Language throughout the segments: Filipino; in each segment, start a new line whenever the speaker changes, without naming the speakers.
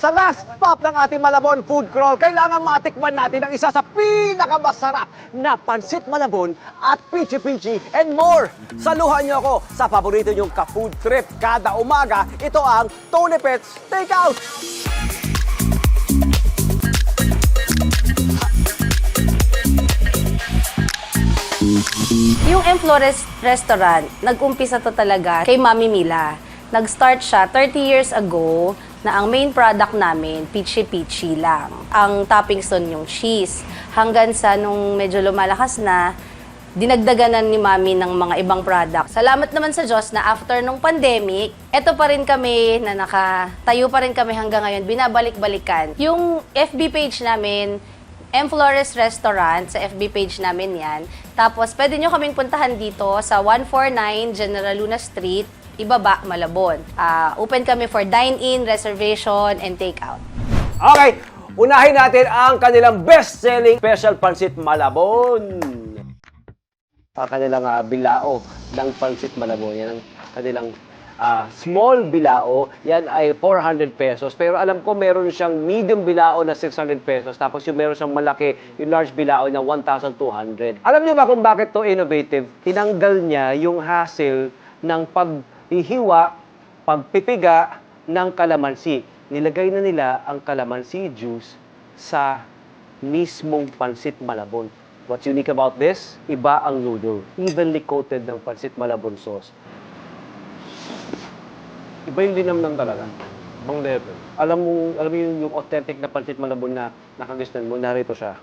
Sa last stop ng ating Malabon Food Crawl, kailangan matikman natin ang isa sa pinakamasarap na pansit Malabon at pichi-pichi and more. Saluhan niyo ako sa paborito niyong ka-food trip kada umaga. Ito ang Tony Pets Takeout!
Yung M. Flores Restaurant, nag-umpisa to talaga kay Mami Mila. Nag-start siya 30 years ago na ang main product namin, Peachy Peachy lang. Ang toppings doon yung cheese. Hanggang sa nung medyo lumalakas na, dinagdaganan ni Mami ng mga ibang product. Salamat naman sa Diyos na after nung pandemic, eto pa rin kami na nakatayo pa rin kami hanggang ngayon, binabalik-balikan. Yung FB page namin, M. Flores Restaurant, sa FB page namin yan. Tapos, pwede nyo kaming puntahan dito sa 149 General Luna Street, Ibaba, Malabon. Ah, open kami for dine-in, reservation, and take-out.
Okay, unahin natin ang kanilang best-selling special pansit Malabon. Ang kanilang ah, bilao ng pansit Malabon. Yan ang kanilang ah, small bilao. Yan ay 400 pesos. Pero alam ko meron siyang medium bilao na 600 pesos. Tapos yung meron siyang malaki, yung large bilao na 1,200. Alam niyo ba kung bakit to innovative? Tinanggal niya yung hassle ng paghihiwa, pagpipiga ng kalamansi. Nilagay na nila ang kalamansi juice sa mismong pansit malabon. What's unique about this? Iba ang noodle. Evenly coated ng pansit malabon sauce. Iba yung linamnam talaga. Ibang level. Alam mo, alam mo yung, yung authentic na pansit malabon na nakagisnan mo, narito siya.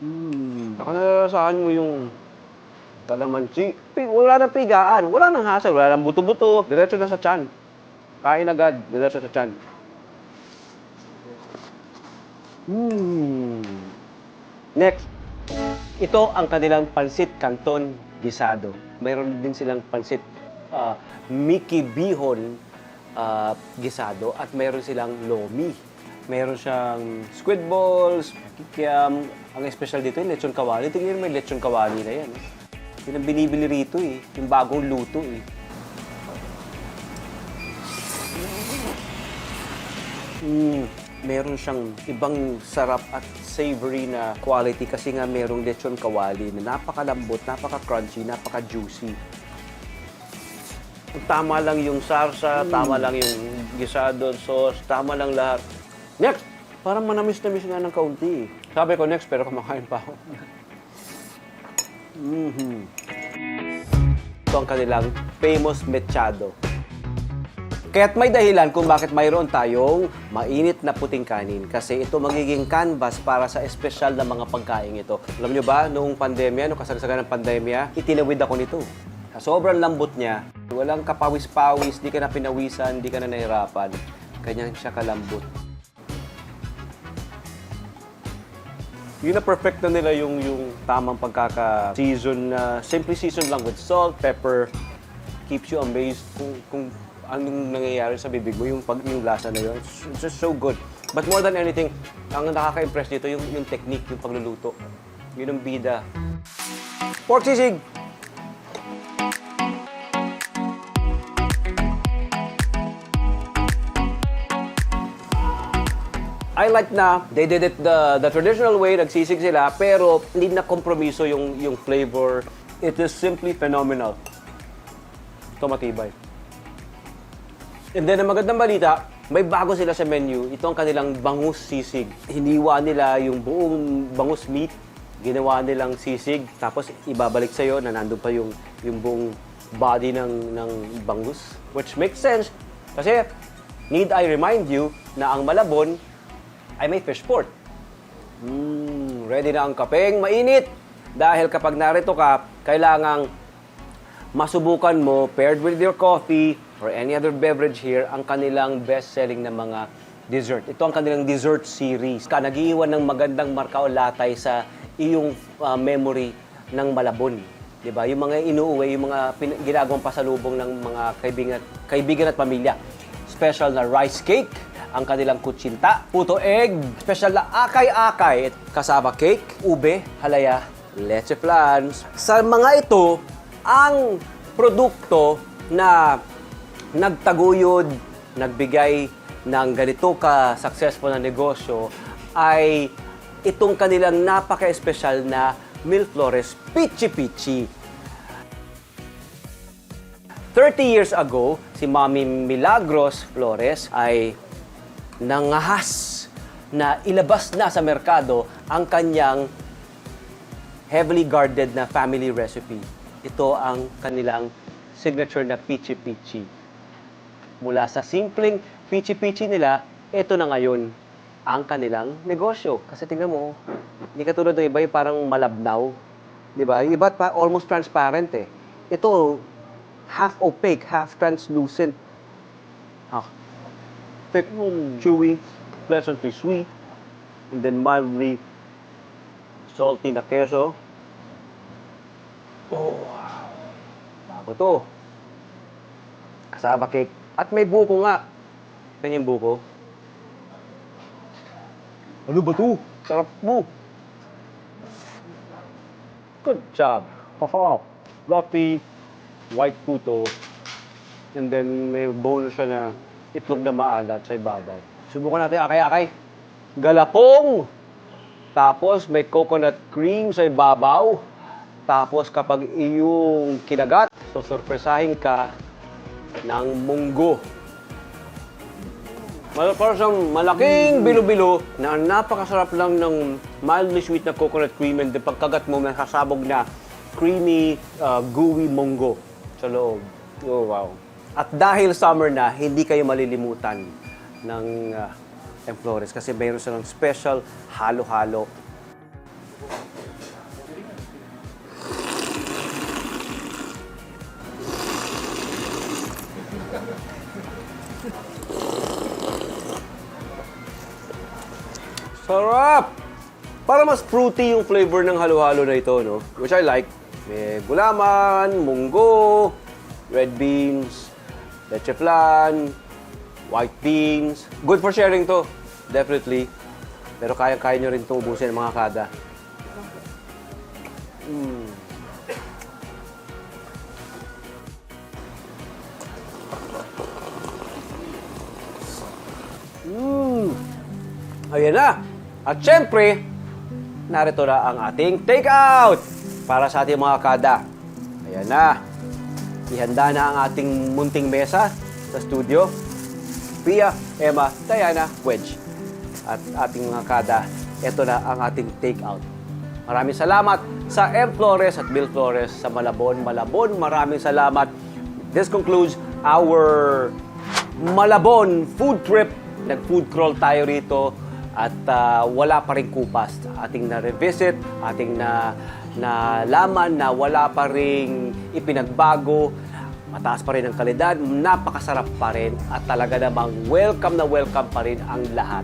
Mm. Nakanasahan mo yung kalamansi. Wala nang pigaan, wala nang hassle, wala nang buto-buto. Diretso na sa tiyan. Kain agad, diretso sa tiyan. Mm. Next, ito ang kanilang pansit canton gisado. Mayroon din silang pansit ah, Mickey Bihon ah, gisado at mayroon silang lomi. Meron siyang squid balls, kikiam. Ang special dito yung lechon kawali. Tingnan mo yung lechon kawali na yan. Yun ang binibili rito eh. Yung bagong luto eh. Mm, meron siyang ibang sarap at savory na quality kasi nga merong lechon kawali na napakalambot, napaka-crunchy, napaka-juicy. Tama lang yung sarsa, tama lang yung gisado sauce, tama lang lahat. Next! Parang manamis-namis nga ng kaunti. Sabi ko next, pero kumakain pa ako. Mhm. Ito ang kanilang famous mechado. Kaya't may dahilan kung bakit mayroon tayong mainit na puting kanin. Kasi ito magiging canvas para sa espesyal na mga pagkain ito. Alam nyo ba, noong pandemya, noong kasagsagan ng pandemya, itinawid ako nito. Sobrang lambot niya, walang kapawis-pawis, di ka na pinawisan, di ka na nahirapan. Ganyan siya kalambot. Yun na perfect na nila yung yung tamang pagkaka-season na simply season lang with salt, pepper, keeps you amazed kung kung anong nangyayari sa bibig mo, yung pag yung lasa na yun. It's just so good. But more than anything, ang nakaka-impress dito yung yung technique, yung pagluluto. Yun ang bida. Pork sisig! Like na they did it the, the traditional way, nagsisig sila, pero hindi na kompromiso yung, yung flavor. It is simply phenomenal. Ito matibay. And then, ang magandang balita, may bago sila sa menu. Ito ang kanilang bangus sisig. Hiniwa nila yung buong bangus meat, ginawa nilang sisig, tapos ibabalik sa'yo na nandun pa yung, yung buong body ng, ng bangus. Which makes sense, kasi need I remind you na ang Malabon ay may fish port. Mm, ready na ang kapeng mainit. Dahil kapag narito ka, kailangang masubukan mo paired with your coffee or any other beverage here ang kanilang best-selling na mga dessert. Ito ang kanilang dessert series. Ka nag-iiwan ng magandang marka o latay sa iyong ah, memory ng Malabon. 'Di ba? Yung mga inuuwi, yung mga ginagawang pasalubong ng mga kaibigan, kaibigan at pamilya. Special na rice cake, ang kanilang kutsinta, puto egg, special na akay-akay, kasama cake, ube, halaya, leche flans. Sa mga ito, ang produkto na nagtaguyod, nagbigay ng ganito ka-successful na negosyo ay itong kanilang napaka-espesyal na Mil Flores Pichi Pichi. 30 years ago, si Mami Milagros Flores ay nangahas na ilabas na sa merkado ang kanyang heavily guarded na family recipe. Ito ang kanilang signature na Pichi Pichi. Mula sa simpleng Pichi Pichi nila, ito na ngayon ang kanilang negosyo. Kasi tingnan mo, hindi katulad ng iba parang malabnaw. Di ba? Yung iba pa almost transparent eh. Ito, half opaque, half translucent. Ah, thick, chewy, pleasantly sweet, and then mildly salty na keso. Oh, wow. Bago to. Kasama cake. At may buko nga. Ito yung buko. Ano ba to? Sarap mo. Good job. Haha. Fluffy, white puto. And then may bonus siya na itlog na maalat sa ibabaw. Subukan natin akay-akay. Galapong! Tapos may coconut cream sa ibabaw. Tapos kapag iyong kinagat, so surpresahin ka ng munggo. Mal parang siyang malaking bilo-bilo na napakasarap lang ng mildly sweet na coconut cream and pagkagat mo may kasabog na creamy, uh, gooey munggo sa loob. Oh, wow. At dahil summer na, hindi kayo malilimutan ng uh. Flores kasi mayroon silang special halo-halo Sarap! Para mas fruity yung flavor ng halo-halo na ito, no? Which I like. May gulaman, munggo, red beans, leche flan, white beans. Good for sharing to, definitely. Pero kaya-kaya nyo rin itong ubusin mga kada. Mm. Mm. Ayan na. At syempre, narito na ang ating take-out para sa ating mga kada. Ayan na. Ihanda na ang ating munting mesa sa studio. Pia, Emma, Diana, Wedge. At ating mga kada, ito na ang ating take-out. Maraming salamat sa M. Flores at Bill Flores sa Malabon. Malabon, maraming salamat. This concludes our Malabon food trip. Nag-food crawl tayo rito at ah, wala pa rin kupas. Ating na-revisit, ating na nalaman na wala pa rin ipinagbago. Mataas pa rin ang kalidad, napakasarap pa rin at talaga namang welcome na welcome pa rin ang lahat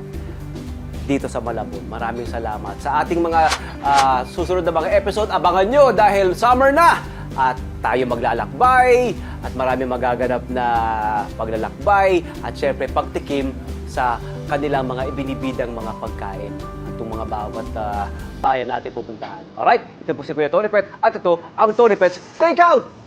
dito sa Malabon. Maraming salamat. Sa ating mga ah, susunod na mga episode, abangan nyo dahil summer na! At tayo maglalakbay at marami magaganap na paglalakbay at syempre pagtikim sa kanilang mga ibinibidang mga pagkain itong mga bawat ah, bayan natin pupuntahan. Alright, ito po si Kuya Tony Pet at ito ang Tony Pet's Take Out!